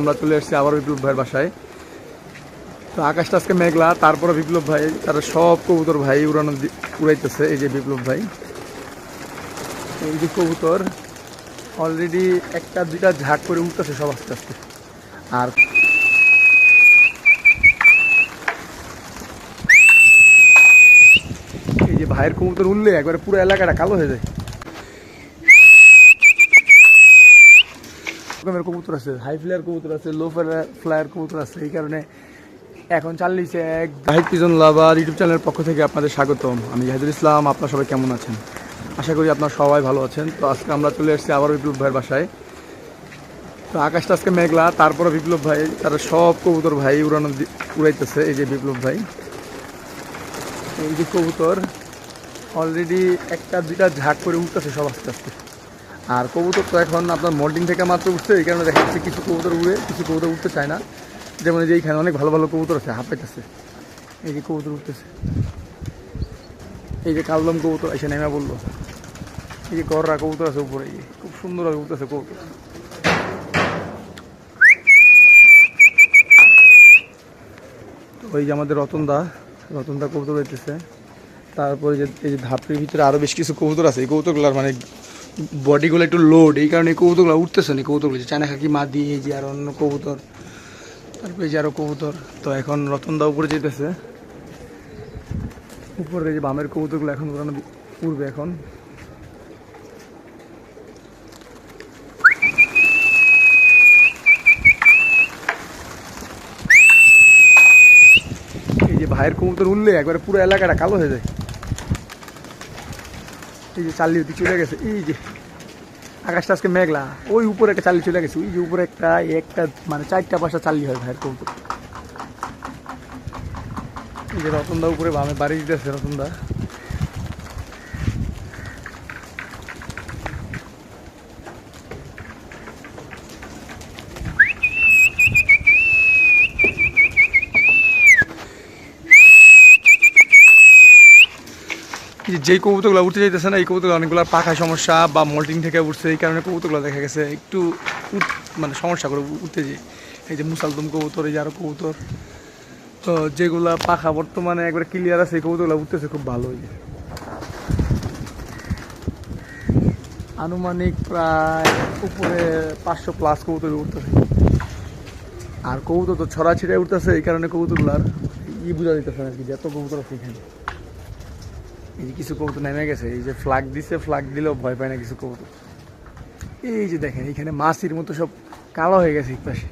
আমরা চলে এসেছি আবার বিপ্লব ভাইয়ের বাসায়। তো আকাশটা আজকে মেঘলা, তারপরে বিপ্লব ভাই, তারা সব কবুতর ভাই উড়ানো উড়াইতেছে, এই যে বিপ্লব ভাই। এই যে কবুতর অলরেডি একটা, দুইটা ঝাঁক করে উঠতেছে সব আস্তে আস্তে। আর এই যে ভাইয়ের কবুতর উঠলে একবারে পুরো এলাকাটা কালো হয়ে যায়। রকমের কবুতর আছে হাই ফ্লায়ার কবুতর আছে লো ফ্লায়ার কবুতর আছে, এই কারণে এখন চালিয়েছে এক জাহিদ পিজন লাভার ইউটিউব চ্যানেলের পক্ষ থেকে আপনাদের স্বাগতম। আমি জাহিদুল ইসলাম, আপনারা সবাই কেমন আছেন? আশা করি আপনারা সবাই ভালো আছেন। তো আজকে আমরা চলে এসেছি আবার বিপ্লব ভাইয়ের বাসায়। তো আকাশটা আজকে মেঘলা, তারপরে বিপ্লব ভাই, তারা সব কবুতর ভাই উড়ানো উড়াইতেছে, এই যে বিপ্লব ভাই। এই যে কবুতর অলরেডি একটা, দুইটা ঝাঁক করে উঠতেছে সব আস্তে আস্তে। আর কবুতর তো এখন আপনার মোল্ডিং থেকে মাত্র উঠছে, এই কারণে দেখা যাচ্ছে কিছু কবুতর উড়ে, কিছু কবুতর উঠতে চায় না। যেমন যে এইখানে অনেক ভালো ভালো কবুতর আছে হাঁপাইতেছে এই যে কবুতর উঠতেছে। এই যে কালদম কবুতর, এসে নেমে বলল এই যে গররা কবুতর আছে উপরে, এই খুব সুন্দরভাবে উঠতেছে কবুতর। ওই যে আমাদের রতনদা রতনদা কবুতর উঠতেছে তারপরে যে, এই যে ধাপটির ভিতরে আরও বেশ কিছু কবুতর আছে। এই কবুতরগুলোর মানে বডিগুলো একটু লোড এই কারণে কবুতরগুলো উঠতেছে না কবুতরগুলো চায়না খাকি মা এই যে আর অন্য কবুতর, তারপরে যে আরও কবুতর। তো এখন রতনদা উপরে যেতেছে। উপরে যে বামের কবুতরগুলো এখন উড়ানো উড়বে এখন। এই যে ভাইয়ের কবুতর উঠলে একবারে পুরো এলাকাটা কালো হয়ে যায়। এই যে চাল্লি ওদিকে চলে গেছে, এই যে আকাশটা আজকে মেঘলা। ওই উপরে একটা চাল্লি চলে গেছে, ওই যে উপরে একটা একটা মানে চারটা পাঁচটা চাল্লি হয় ভাইয়ের কবুতর এই যে রতনদা উপরে বামে বাড়ি দিতেছে রতনদা। যেই কবুতরগুলো উঠতে যাইতেছে না, এই কবুতরগুলো অনেকগুলো পাখা সমস্যা বা মল্টিং থেকে উঠছে, এই কারণে কবুতরগুলো দেখা গেছে একটু মানে সমস্যা করে উঠতে যে এই যে মুসালদম কবুতর, এই যে আরও কবুতর। তো যেগুলা পাখা বর্তমানে একবারে ক্লিয়ার আছে, এই কবুতরগুলো উঠতেছে খুব ভালো আনুমানিক প্রায় উপরে পাঁচশো প্লাস কবুতর উঠতেছে। আর কবুতর তো ছড়া ছিটায় উঠতেছে, এই কারণে কবুতরগুলার ই বোঝা দিতেছে আর কি এত কবুতর আছে এখানে। এই যে কিছু কবুতর নেমে গেছে, এই যে ফ্লাগ দিছে ফ্লাগ দিলেও ভয় পায় না কিছু কবুতর। এই যে দেখেন এখানে মাছির মতো সব কালো হয়ে গেছে পাশে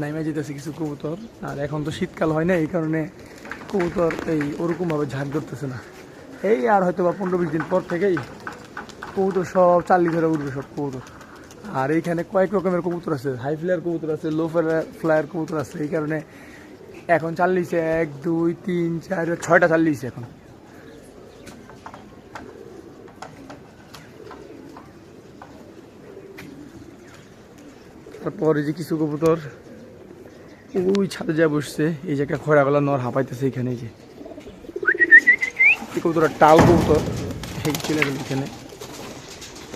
নাইমে যেতেছে কিছু কবুতর, আর এখন তো শীতকাল হয় না, এই কারণে কবুতর এই ওরকমভাবে ঝাঁক ধরতেছে না। এই আর হয়তো বা পনেরো বিশ দিন পর থেকেই কবুতর সব চাল্লি ধরে উঠবে সব কবুতর। আর এইখানে কয়েক রকমের কবুতর আছে হাই ফ্লায়ার কবুতর আছে লো ফ্লায়ার ফ্লায়ার কবুতর আছে, এই কারণে এখন চাল্লিছে এক, দুই, তিন, চার, ছয়টা চাল্লিছে এখন। তারপরে যে কিছু কবুতর, ওই ছাদে যা বসছে, এই যে একটা খয়রাবেলা নর হাঁপাইতেছে এখানে যে। কবুতর টাল কবুতর এখানে।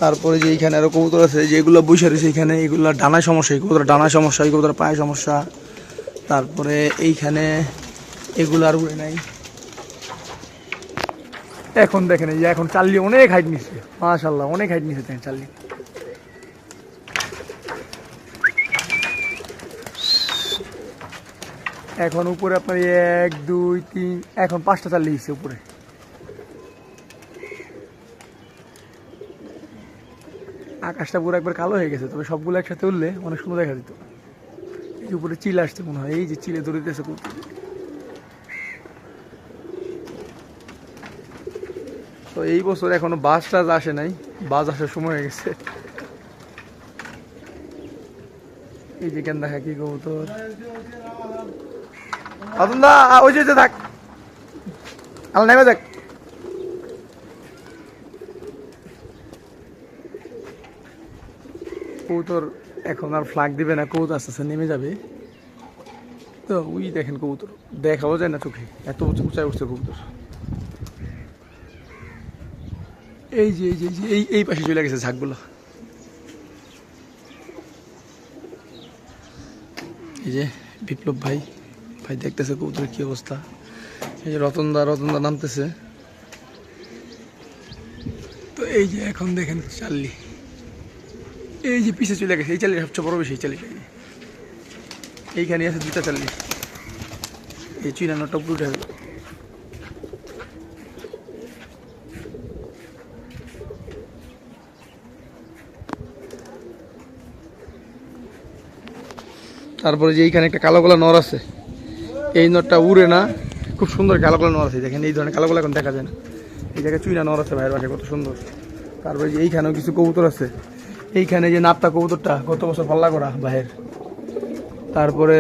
তারপরে যে এইখানে আরও কবুতর আছে যেগুলো বসে রয়েছে এখানে, এগুলো ডানায় সমস্যা, এই কবুতর ডানায় সমস্যা, এই কবুতর পায়ে সমস্যা। তারপরে এইখানে এগুলো আর উড়ে নাই। এখন দেখেন এই যে এখন চাল্লি অনেক হাইট নিচ্ছে মাশাল্লাহ অনেক হাইট নিচ্ছে দেখেন চাল্লি। এখন উপরে আপনার এক, দুই, তিন, এখন পাঁচটা চাল্লি দিচ্ছে উপরে। আকাশটা পুরো একবার কালো হয়ে গেছে, তবে সবগুলো একসাথে উঠলে অনেক সুন্দর দেখা যেত। এই উপরে চিল আসছে মনে হয়, এই যে চিলে খুব। তো এই বছর এখনও বাস টাস আসে নাই, বাস আসার সময় হয়ে গেছে। এই যে কেন দেখা কি কবুতর। ওই যে থাক। আল্লাহ নেমে দেখ কবুতর এখন আর ফ্লাগ দিবে না, কবুতর আস্তে আস্তে নেমে যাবে। তো ওই দেখেন কবুতর, দেখাও যায় না চোখে, এত উঁচু উঁচায় উঠছে কবুতর। এই যে এই যে, এই এই পাশে চলে গেছে ঝাঁকগুলো। এই যে, বিপ্লব ভাই ভাই দেখতেছে কবুতরের কী অবস্থা। এই যে রতনদা রতনদা নামতেছে। তো এই যে এখন দেখেন চাল্লি। এই যে পিছে চলে গেছে, এই চাল্লি সবচেয়ে বড় বেশি এই চাল্লিটা এইখানে আছে দুটা চাল্লি এই চুইনানো টপ উঠে তারপরে যে এইখানে একটা কালো কালো নর আছে, এই নরটা উড়ে না, খুব সুন্দর কালো কালো নর আছে। দেখেন, এই ধরনের কালো কালো এখন দেখা যায় না। এই জায়গায় চুইনা নর আছে ভাইয়ের বাসায়, কত সুন্দর। তারপরে যে এইখানেও কিছু কবুতর আছে। এইখানে যে নাপতা কবুতরটা গত বছর পাল্লা করা ভাইয়ের। তারপরে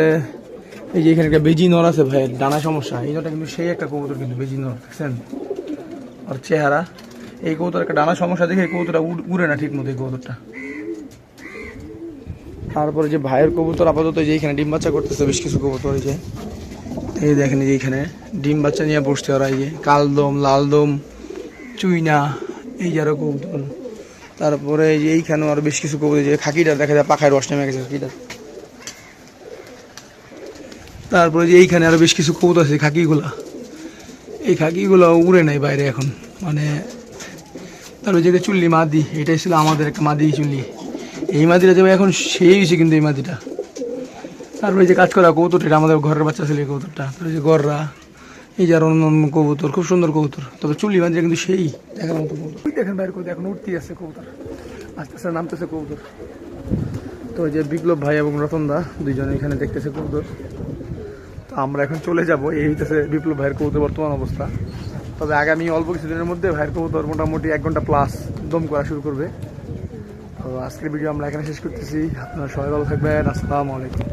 এই যে এখানে একটা বেজি নর আছে ভাইয়ের ডানা সমস্যা। এই নরটা কিন্তু সেই একটা কবুতর কিন্তু, বেজি নর, দেখছেন? আর চেহারা। এই কবুতর একটা ডানা সমস্যা দেখে এই কবুতরটা উড়ে না ঠিক মতো এই কবুতরটা। তারপরে যে ভাইয়ের কবুতর আপাতত যে এখানে ডিম বাচ্চা করতেছে, বেশ কিছু কবুতর এই যে। এই দেখেন যে এখানে ডিম বাচ্চা নিয়ে বসছে ওরা, এই যে কালদম, লালদম, চুইনা, এই যে আরও কবুতর। তারপরে যে এইখানেও আরও বেশ কিছু কবুতর যে খাকিটা দেখা যায় পাখায় রস নেমে গেছে খাকিটা তারপরে যে এইখানে আরও বেশ কিছু কবুতর আছে খাকিগুলা। এই খাকিগুলো উড়ে নাই বাইরে এখন মানে তারপরে যেটা চুল্লি মাদি, এটাই ছিল আমাদের একটা মাদি চুল্লি। এই মাদিটা যেমন এখন সেই হয়েছে কিন্তু এই মাদিটা। তারপরে যে কাজ করা কবুতর এটা আমাদের ঘরের বাচ্চা ছিল এই কবুতরটা। তারপরে যে গররা। এই যে আর অন্য অন্য কবুতর, খুব সুন্দর কবুতর। তবে চুল্লি মাদিটা কিন্তু সেই দেখার মতো কবুতর। দেখেন বাইরে কবুতর এখন উঠতেই আছে কবুতর। আস্তে আস্তে নামতেছে কবুতর। তো যে বিপ্লব ভাই এবং রতনদা দুইজনে এখানে দেখতেছে কবুতর। তো আমরা এখন চলে যাব, এই হইতেছে বিপ্লব ভাইয়ের কবুতর বর্তমান অবস্থা। তবে আগামী অল্প কিছুদিনের মধ্যে ভাইয়ের কবুতর মোটামুটি এক ঘণ্টা প্লাস দম করা শুরু করবে। তো আজকের ভিডিও আমরা এখানে শেষ করতেছি। আপনারা সবাই ভালো থাকবেন। আসসালামু আলাইকুম।